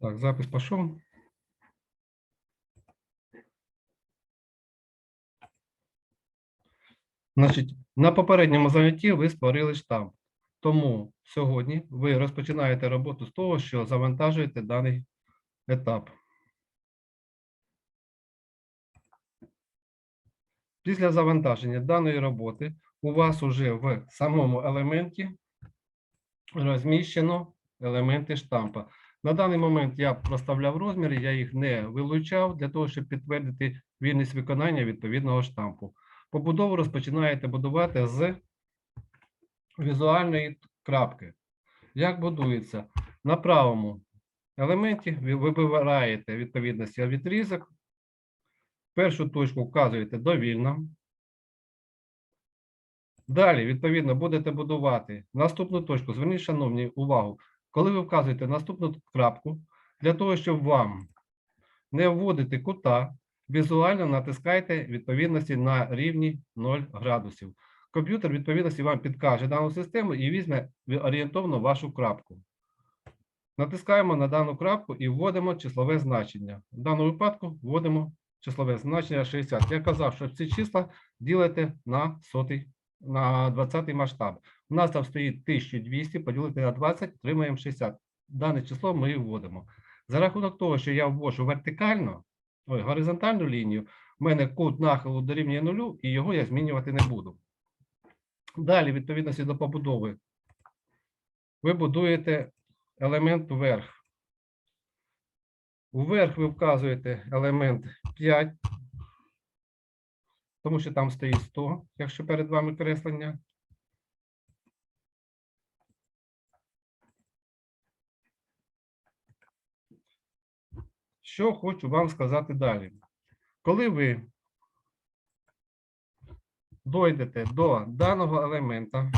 Так, запис пішов. Значить, на попередньому занятті ви створили штамп. Тому сьогодні ви розпочинаєте роботу з того, що завантажуєте даний етап. Після завантаження даної роботи у вас уже в самому елементі розміщено елементи штампа. На даний момент я проставляв розміри, я їх не вилучав для того, щоб підтвердити вільність виконання відповідного штампу. Побудову розпочинаєте будувати з візуальної крапки. Як будується? На правому елементі ви вибираєте відповідності відрізок. Першу точку вказуєте довільно. Далі, відповідно, будете будувати наступну точку. Зверніть, шановні, увагу. Коли ви вказуєте наступну крапку, для того, щоб вам не вводити кута, візуально натискайте відповідності на рівні 0 градусів. Комп'ютер відповідності вам підкаже дану систему і візьме орієнтовно вашу крапку. Натискаємо на дану крапку і вводимо числове значення. В даному випадку вводимо числове значення 60. Я казав, що ці числа ділите на сотий, на 20 масштаб. У нас там стоїть 1200, поділити на 20, отримаємо 60. Дане число ми вводимо. За рахунок того, що я ввожу вертикально, ой, горизонтальну лінію, в мене кут нахилу дорівнює нулю, і його я змінювати не буду. Далі, відповідності до побудови, ви будуєте елемент вверх. Вверх ви вказуєте елемент 5, тому що там стоїть 100, якщо перед вами креслення. Що хочу вам сказати далі. Коли ви дойдете до даного елемента,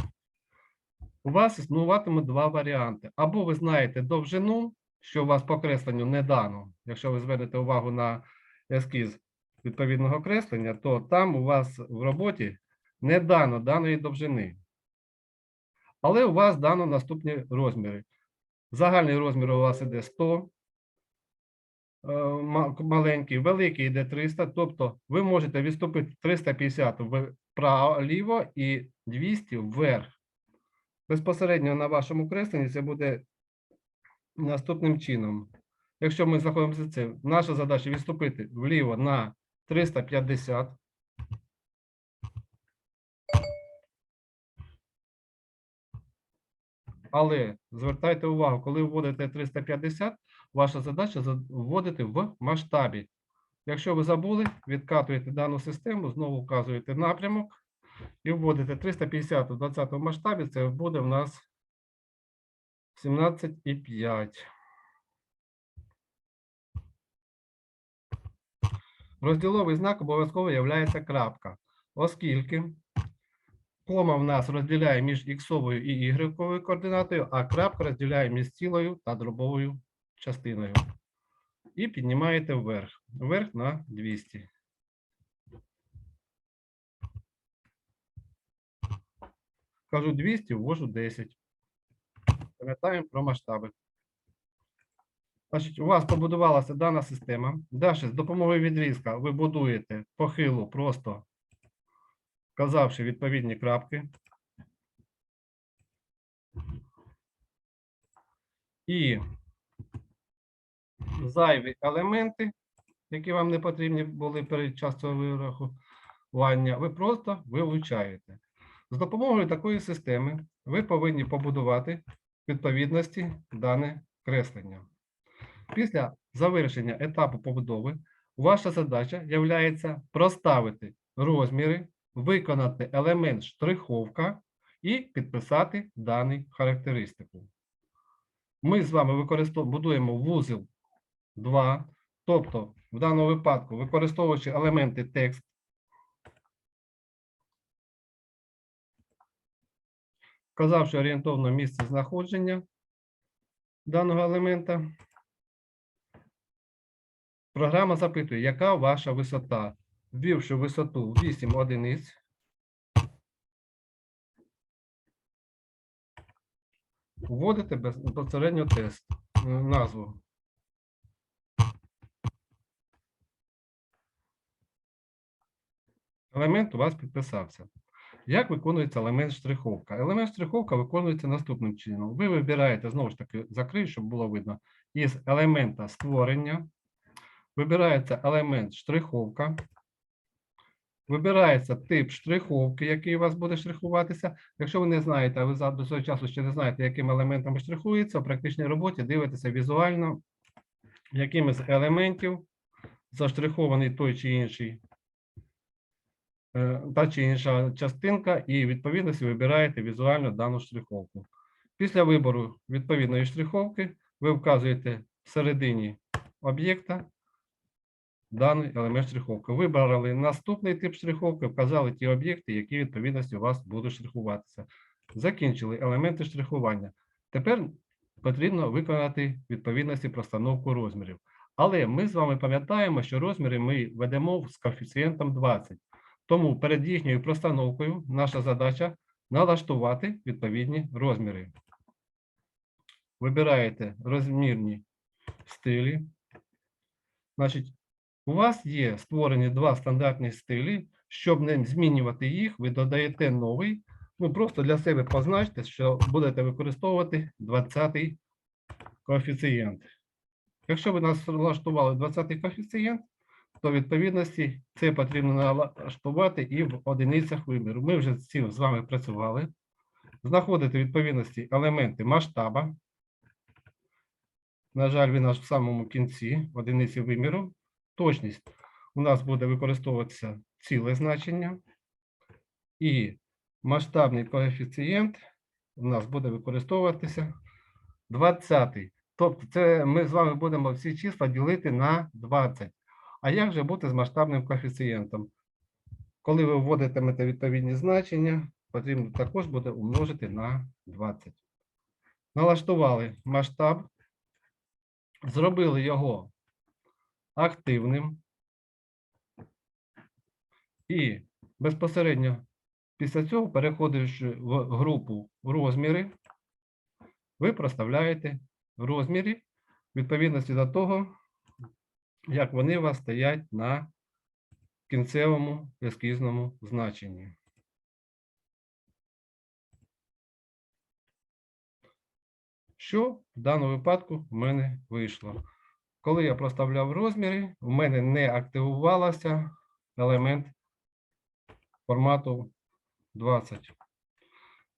у вас існуватиме два варіанти. Або ви знаєте довжину, що у вас по кресленню не дано. Якщо ви звернете увагу на ескіз відповідного креслення, то там у вас в роботі не дано даної довжини. Але у вас дано наступні розміри. Загальний розмір у вас іде 100, е, маленький, великий йде 300, тобто ви можете відступити 350 вправо-ліво і 200 вверх. Безпосередньо на вашому кресленні це буде наступним чином. Якщо ми знаходимося цим, наша задача відступити вліво на 350. Але звертайте увагу, коли вводите 350, ваша задача за- вводити в масштабі. Якщо ви забули, відкатуєте дану систему, знову вказуєте напрямок і вводите 350 у 20 масштабі, це буде в нас 17,5. Розділовий знак обов'язково є крапка, оскільки кома в нас розділяє між іксовою і ігрековою координатою, а крапка розділяє між цілою та дробовою частиною. І піднімаєте вверх. Вверх на 200. Кажу 200, ввожу 10. Пам'ятаємо про масштаби. Значить, у вас побудувалася дана система. Далі з допомогою відрізка ви будуєте похилу, просто вказавши відповідні крапки. І зайві елементи, які вам не потрібні були перед часом вирахування, ви просто вилучаєте. З допомогою такої системи ви повинні побудувати відповідності дане креслення. Після завершення етапу побудови ваша задача є проставити розміри, виконати елемент штриховка і підписати дану характеристику. Ми з вами будуємо вузол 2, тобто в даному випадку, використовуючи елементи текст, вказавши орієнтовне місце знаходження даного елемента, Програма запитує, яка ваша висота? Ввівши висоту 8 одиниць. Вводите безпосередньо тест назву. Елемент у вас підписався. Як виконується елемент штриховка? Елемент штриховка виконується наступним чином. Ви вибираєте, знову ж таки, закрий, щоб було видно, із елемента створення. Вибирається елемент штриховка. Вибирається тип штриховки, який у вас буде штрихуватися. Якщо ви не знаєте, а ви до цього часу ще не знаєте, яким елементами штрихується, у практичній роботі дивитеся візуально, якими з елементів заштрихований той чи інший е, та чи інша частинка, і відповідності вибираєте візуально дану штриховку. Після вибору відповідної штриховки ви вказуєте всередині об'єкта даний елемент штриховки. Вибрали наступний тип штриховки, вказали ті об'єкти, які відповідності у вас будуть штрихуватися. Закінчили елементи штрихування. Тепер потрібно виконати відповідності простановку розмірів. Але ми з вами пам'ятаємо, що розміри ми ведемо з коефіцієнтом 20. Тому перед їхньою простановкою наша задача налаштувати відповідні розміри. Вибираєте розмірні стилі. Значить, у вас є створені два стандартні стилі. Щоб не змінювати їх, ви додаєте новий. Ну, просто для себе позначте, що будете використовувати 20-й коефіцієнт. Якщо ви нас налаштували 20-й коефіцієнт, то відповідності це потрібно налаштувати і в одиницях виміру. Ми вже з цим з вами працювали. Знаходите відповідності елементи масштаба. На жаль, він аж в самому кінці одиниці виміру. Точність у нас буде використовуватися ціле значення. І масштабний коефіцієнт у нас буде використовуватися 20. Тобто, це ми з вами будемо всі числа ділити на 20. А як же бути з масштабним коефіцієнтом? Коли ви вводитимете відповідні значення, потрібно також буде умножити на 20. Налаштували масштаб, зробили його активним. І безпосередньо після цього, переходивши в групу розміри, ви проставляєте в відповідності до того, як вони у вас стоять на кінцевому ескізному значенні. Що в даному випадку в мене вийшло? Коли я проставляв розміри, в мене не активувався елемент формату 20.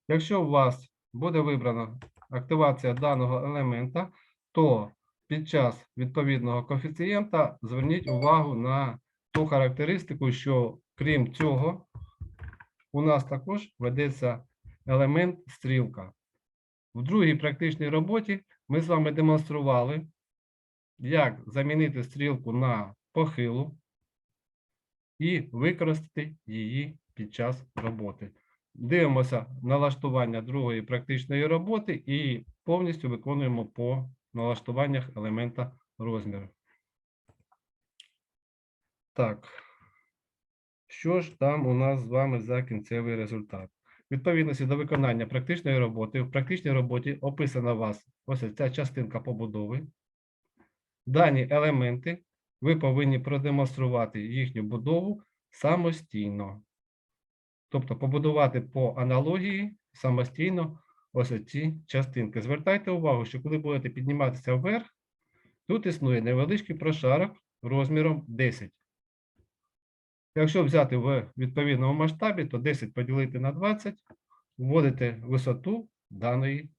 Якщо у вас буде вибрана активація даного елемента, то під час відповідного коефіцієнта зверніть увагу на ту характеристику, що крім цього, у нас також ведеться елемент стрілка. В другій практичній роботі ми з вами демонстрували, як замінити стрілку на похилу і використати її під час роботи. Дивимося налаштування другої практичної роботи і повністю виконуємо по налаштуваннях елемента розміру. Так, що ж там у нас з вами за кінцевий результат? Відповідності до виконання практичної роботи, в практичній роботі описана у вас ось ця частинка побудови. Дані елементи ви повинні продемонструвати їхню будову самостійно. Тобто побудувати по аналогії самостійно ось ці частинки. Звертайте увагу, що коли будете підніматися вверх, тут існує невеличкий прошарок розміром 10. Якщо взяти в відповідному масштабі, то 10 поділити на 20, вводите висоту даної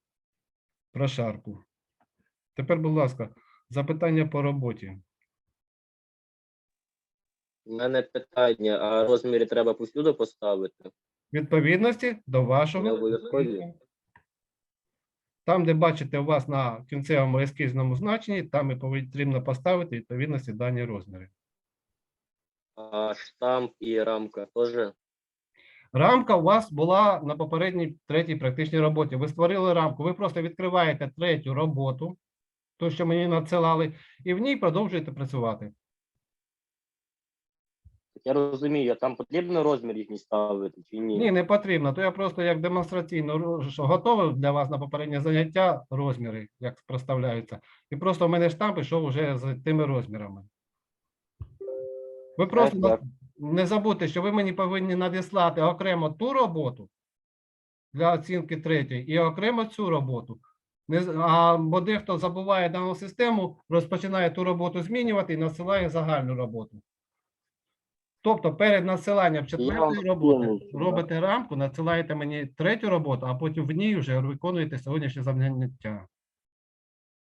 прошарку. Тепер, будь ласка, запитання по роботі. У мене питання, а розміри треба повсюди поставити? Відповідності до вашого. Обов'язкові. Там, де бачите у вас на кінцевому ескізному значенні, там і потрібно поставити відповідності дані розміри. А штамп і рамка теж? Рамка у вас була на попередній третій практичній роботі. Ви створили рамку, ви просто відкриваєте третю роботу, ту, що мені надсилали, і в ній продовжуєте працювати. Я розумію, а там потрібно розмір їхній ставити чи ні? Ні, не потрібно. То я просто як демонстраційно що готовив для вас на попереднє заняття розміри, як проставляються. І просто в мене штамп ішов вже з тими розмірами. Ви просто, на- так. не забудьте, що ви мені повинні надіслати окремо ту роботу для оцінки третьої і окремо цю роботу. Не, а, бо дехто забуває дану систему, розпочинає ту роботу змінювати і надсилає загальну роботу. Тобто перед надсиланням четвертої роботи робите рамку, надсилаєте мені третю роботу, а потім в ній вже виконуєте сьогоднішнє заняття.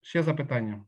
Ще запитання.